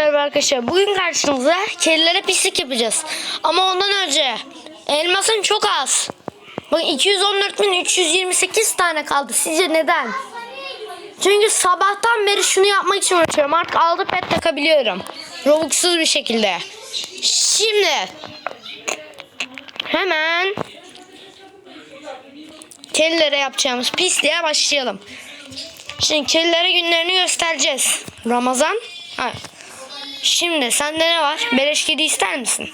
Merhaba arkadaşlar. Bugün karşınızda kedilere pislik yapacağız. Ama ondan önce elmasın çok az. Bakın 214.328 tane kaldı. Sizce neden? Çünkü sabahtan beri şunu yapmak için uğraşıyorum. Artık aldı pet takabiliyorum. Robux'suz bir şekilde. Şimdi hemen kedilere yapacağımız pisliğe başlayalım. Şimdi kedilere günlerini göstereceğiz. Ramazan. Ha. Şimdi sende ne var? Beleş kedi ister misin?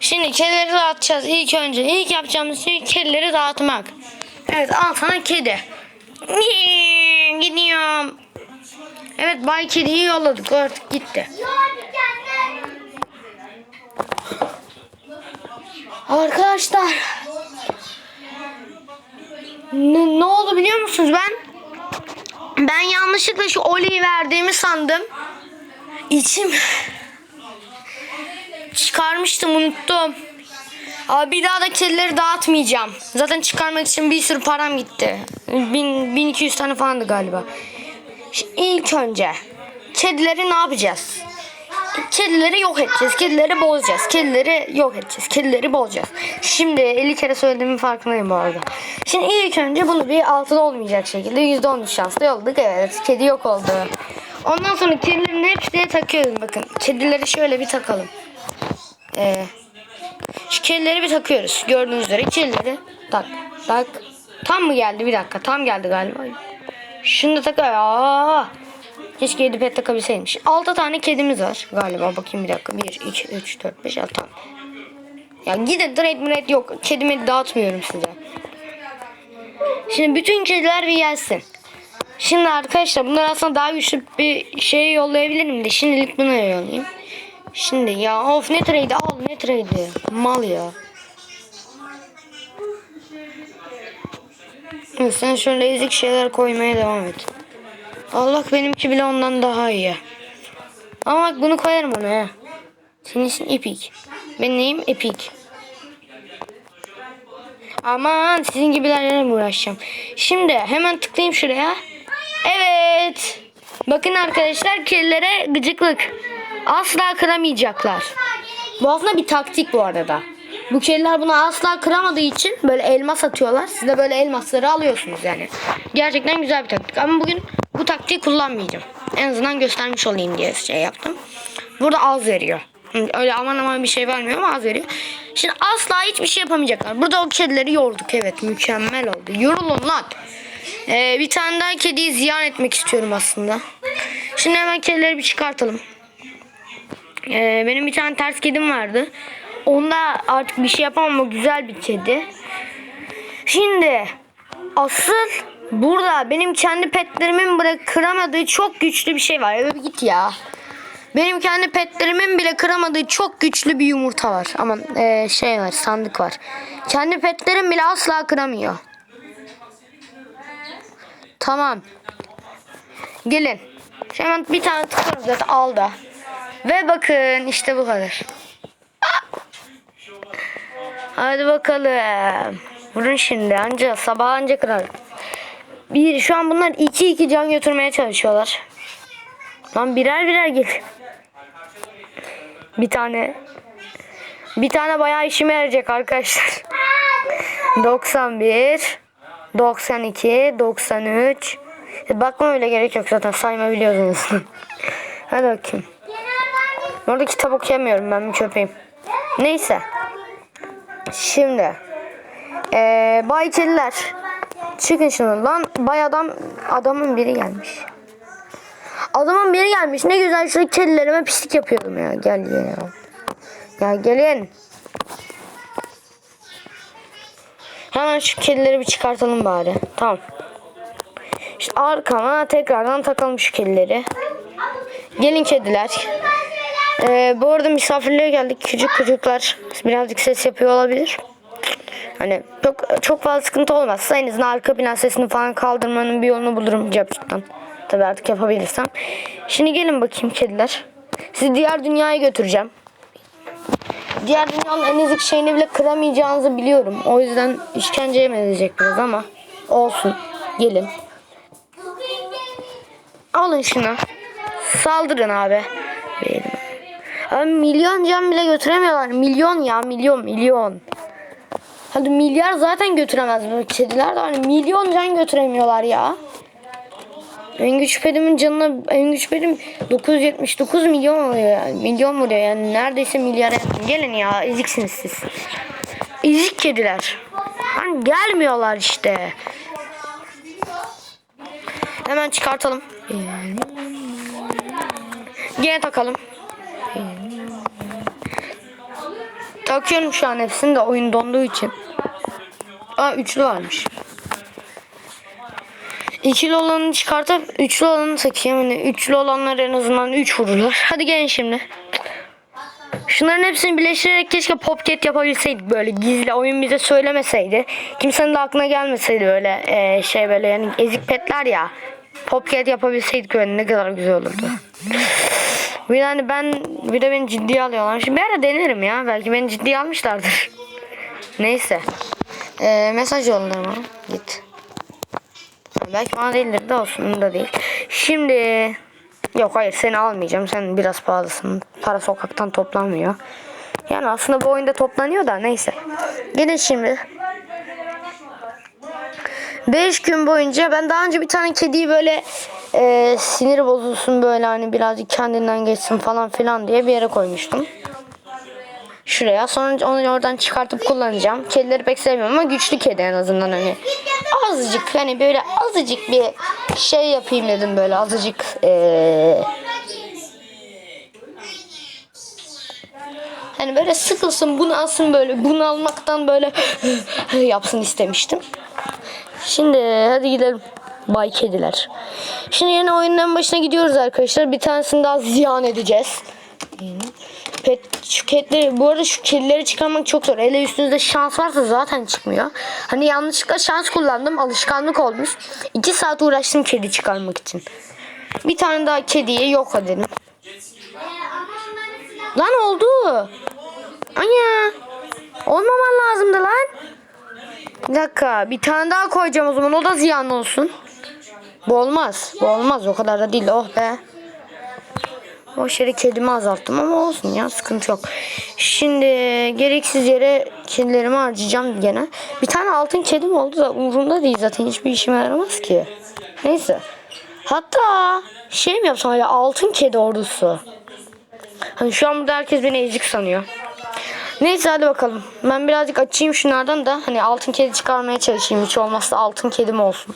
Şimdi kedileri dağıtacağız ilk önce. İlk yapacağımız şey kedileri dağıtmak. Evet al sana kedi. Gidiyorum. Evet Bay Kedi'yi yolladık. Artık gitti. Arkadaşlar. Ne, ne oldu biliyor musunuz ben? Ben yanlışlıkla şu Oli'yi verdiğimi sandım. İçim çıkarmıştım unuttum. Abi bir daha da kedileri dağıtmayacağım. Zaten çıkarmak için bir sürü param gitti. Bin, 1200 tane falandı galiba. Şimdi ilk önce kedileri ne yapacağız? Kedileri yok edeceğiz. Kedileri bozacağız. Kedileri yok edeceğiz. Kedileri bozacağız. Şimdi 50 kere söylediğimin farkındayım bu arada. Şimdi ilk önce bunu bir altıda olmayacak şekilde %13 şanslı yolladık. Evet kedi yok oldu. Ondan sonra kedilerin hepsine takıyoruz. Bakın kedileri şöyle bir takalım. Ee, şu kedileri bir takıyoruz. Gördüğünüz üzere kedileri tak tak. Tam mı geldi? Bir dakika. Tam geldi galiba. Şunu da tak. Aa, Keşke 7 pet takabilseymiş. 6 tane kedimiz var galiba. Bakayım bir dakika. 1, 2, 3, 4, 5, 6 tane. Ya gidin trade mirade yok. Kedimi dağıtmıyorum size. Şimdi bütün kediler bir gelsin. Şimdi arkadaşlar bunlar aslında daha güçlü bir şey yollayabilirim de şimdilik bunu yollayayım. Şimdi ya of ne trade al ne trade mal ya. Sen şöyle ezik şeyler koymaya devam et. Allah benimki bile ondan daha iyi. Ama bunu koyarım ona ha. Senin için epik. Benim neyim epik. Aman sizin gibilerle mi uğraşacağım? Şimdi hemen tıklayayım şuraya. Evet. Bakın arkadaşlar kedilere gıcıklık. Asla kıramayacaklar. Bu aslında bir taktik bu arada. Bu kediler bunu asla kıramadığı için böyle elmas atıyorlar. Siz de böyle elmasları alıyorsunuz yani. Gerçekten güzel bir taktik. Ama bugün bu taktiği kullanmayacağım. En azından göstermiş olayım diye şey yaptım. Burada az veriyor. Öyle aman aman bir şey vermiyor ama az veriyor. Şimdi asla hiçbir şey yapamayacaklar. Burada o kedileri yorduk. Evet mükemmel oldu. Yorulun lan. Ee, bir tane daha kediyi ziyan etmek istiyorum aslında. Şimdi hemen kedileri bir çıkartalım. Ee, benim bir tane ters kedim vardı. Onda artık bir şey yapamam ama güzel bir kedi. Şimdi asıl burada benim kendi petlerimin bile kıramadığı çok güçlü bir şey var. Eve git ya. Benim kendi petlerimin bile kıramadığı çok güçlü bir yumurta var. Ama ee, şey var sandık var. Kendi petlerim bile asla kıramıyor. Tamam. Gelin. Hemen bir tane tıklarım zaten al da. Ve bakın işte bu kadar. Hadi bakalım. Vurun şimdi anca sabah anca kırar. Bir şu an bunlar iki iki can götürmeye çalışıyorlar. Lan birer birer gel. Bir tane bir tane bayağı işime yarayacak arkadaşlar. 91 92 93 e, Bakma öyle gerek yok zaten sayma biliyorsunuz. Hadi bakayım. Orada kitap okuyamıyorum ben bir köpeğim. Neyse. Şimdi. Ee, bay kediler. Çıkın şunu lan. Bay adam. Adamın biri gelmiş. Adamın biri gelmiş. Ne güzel şu kedilerime pislik yapıyordum ya. Gel ya. Ya gelin. Hemen şu kedileri bir çıkartalım bari. Tamam. İşte arkama tekrardan takalım şu kedileri. Gelin kediler. Ee, bu arada misafirliğe geldik. Küçük çocuklar birazcık ses yapıyor olabilir. Hani çok çok fazla sıkıntı olmazsa en azından arka plan sesini falan kaldırmanın bir yolunu bulurum cepten. Tabii artık yapabilirsem. Şimdi gelin bakayım kediler. Sizi diğer dünyaya götüreceğim. Diğer dünyanın en ezik şeyini bile kıramayacağınızı biliyorum. O yüzden işkence edecek biraz ama olsun. Gelin. Alın şunu. Saldırın abi. Abi milyon can bile götüremiyorlar. Milyon ya milyon milyon. Hadi milyar zaten götüremez bu kediler de hani milyon can götüremiyorlar ya. En güç pedimin canına en güç pedim 979 milyon oluyor yani. Milyon vuruyor yani neredeyse milyara yakın. Gelin ya eziksiniz siz. Ezik kediler. Hani gelmiyorlar işte. Hemen çıkartalım. Gene takalım. Takıyorum şu an hepsini de oyun donduğu için. Aa üçlü varmış. İkili olanı çıkartıp üçlü olanı takayım. Hani üçlü olanlar en azından üç vururlar. Hadi gelin şimdi. Şunların hepsini birleştirerek keşke popket yapabilseydik böyle gizli oyun bize söylemeseydi. Kimsenin de aklına gelmeseydi öyle eee, şey böyle yani ezik petler ya. Popket yapabilseydik öyle ne kadar güzel olurdu. Bir de hani ben bir de beni ciddiye alıyorlar. Şimdi bir ara denerim ya. Belki beni ciddiye almışlardır. Neyse. Ee, mesaj yolladım ama. Git. Belki bana değildir de olsun. Da değil. Şimdi yok hayır seni almayacağım. Sen biraz pahalısın. Para sokaktan toplanmıyor. Yani aslında bu oyunda toplanıyor da neyse. Gelin şimdi. 5 gün boyunca ben daha önce bir tane kediyi böyle e, sinir bozulsun böyle hani birazcık kendinden geçsin falan filan diye bir yere koymuştum. Şuraya sonra onu oradan çıkartıp kullanacağım. Kedileri pek sevmiyorum ama güçlü kedi en azından hani. Azıcık hani böyle azıcık bir şey yapayım dedim böyle azıcık e, Hani böyle sıkılsın bunu alsın böyle bunu almaktan böyle yapsın istemiştim. Şimdi hadi gidelim. Bay kediler. Şimdi yine oyunun başına gidiyoruz arkadaşlar. Bir tanesini daha ziyan edeceğiz. Pet, şu ketleri, bu arada şu kedileri çıkarmak çok zor. Hele üstünüzde şans varsa zaten çıkmıyor. Hani yanlışlıkla şans kullandım. Alışkanlık olmuş. 2 saat uğraştım kedi çıkarmak için. Bir tane daha kediyi yok edelim. Lan oldu. Anya. Olmaman lazımdı lan. Bir dakika. Bir tane daha koyacağım o zaman. O da ziyan olsun. Bu olmaz. Bu olmaz. O kadar da değil. Oh be. O yere kedimi azalttım ama olsun ya. Sıkıntı yok. Şimdi gereksiz yere kedilerimi harcayacağım gene. Bir tane altın kedim oldu da umurumda değil zaten. Hiçbir işime yaramaz ki. Neyse. Hatta şey mi yapsam ya altın kedi ordusu. Hani şu an burada herkes beni ezik sanıyor. Neyse hadi bakalım. Ben birazcık açayım şunlardan da hani altın kedi çıkarmaya çalışayım. Hiç olmazsa altın kedim olsun.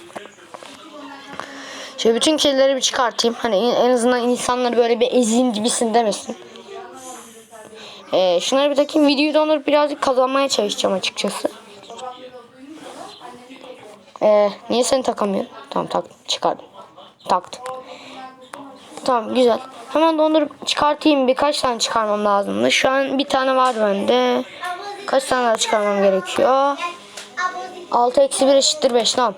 Şöyle bütün kedileri bir çıkartayım. Hani en azından insanları böyle bir ezeyim gibisin demesin. Ee, şunları bir takayım. Videoyu dondurup birazcık kazanmaya çalışacağım açıkçası. Ee, niye seni takamıyorum? Tamam tak çıkardım. Taktım. Tamam güzel. Hemen dondurup çıkartayım. Birkaç tane çıkarmam lazımdı. Şu an bir tane var bende. Kaç tane daha çıkarmam gerekiyor? 6 eksi 1 eşittir 5 tamam.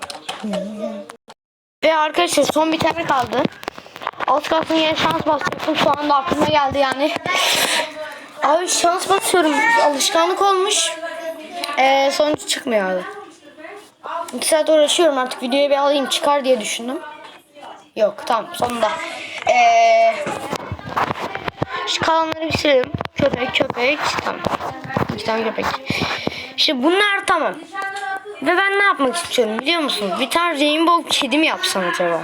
Ve arkadaşlar son bir tane kaldı. Az kalsın yine şans basacaktım. Şu anda aklıma geldi yani. Abi şans basıyorum. Alışkanlık olmuş. Ee, sonuç çıkmıyor abi. 2 saat uğraşıyorum artık videoyu bir alayım çıkar diye düşündüm. Yok tamam sonunda. Ee, şu kalanları bir silelim. Köpek köpek tamam. İki tane köpek. İşte bunlar tamam. Ve ben ne yapmak istiyorum biliyor musun? Bir tane rainbow kedi mi yapsam acaba?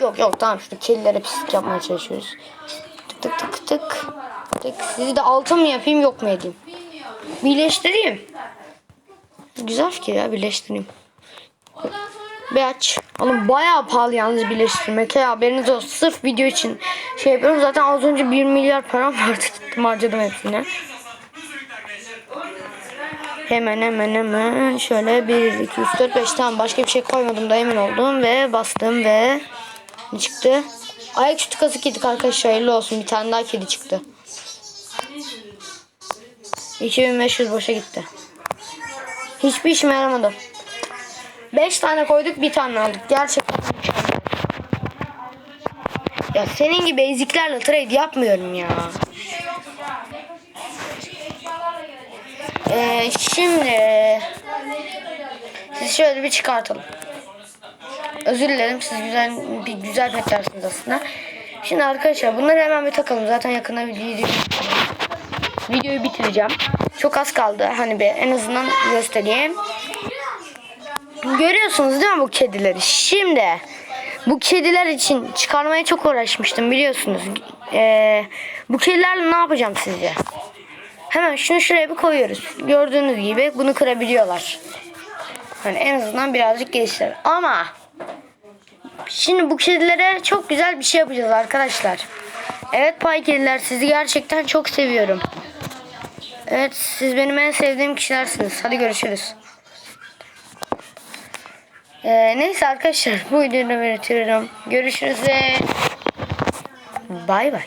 Yok yok tamam şu kedilere pislik yapmaya çalışıyoruz. Tık tık tık tık. Tık. Sizi de altın mı yapayım yok mu edeyim? Birleştireyim. Güzel fikir ya birleştireyim. Bir aç. Oğlum bayağı pahalı yalnız birleştirmek ya haberiniz olsun. Sırf video için şey yapıyorum. Zaten az önce 1 milyar param vardı. Gittim harcadım hepsini. Hemen hemen hemen şöyle 1, 2, 3, 4, 5 tamam başka bir şey koymadım da emin oldum ve bastım ve ne çıktı? Ayaküstü kazık yedik arkadaşlar hayırlı olsun bir tane daha kedi çıktı. 2500 boşa gitti. Hiçbir işime yaramadı. 5 tane koyduk bir tane aldık. Gerçekten. Ya senin gibi eziklerle trade yapmıyorum ya. Ee, şimdi siz şöyle bir çıkartalım. Özür dilerim siz güzel bir güzel petlersiniz aslında. Şimdi arkadaşlar bunları hemen bir takalım. Zaten yakında videoyu, videoyu bitireceğim. Çok az kaldı. Hani bir en azından göstereyim. Görüyorsunuz değil mi bu kedileri? Şimdi bu kediler için çıkarmaya çok uğraşmıştım biliyorsunuz. Ee, bu kedilerle ne yapacağım sizce? Hemen şunu şuraya bir koyuyoruz. Gördüğünüz gibi bunu kırabiliyorlar. Hani en azından birazcık geliştiler. Ama şimdi bu kedilere çok güzel bir şey yapacağız arkadaşlar. Evet pay kediler sizi gerçekten çok seviyorum. Evet siz benim en sevdiğim kişilersiniz. Hadi görüşürüz. Ee, neyse arkadaşlar bu videoyu da. Görüşürüz ve bay bay.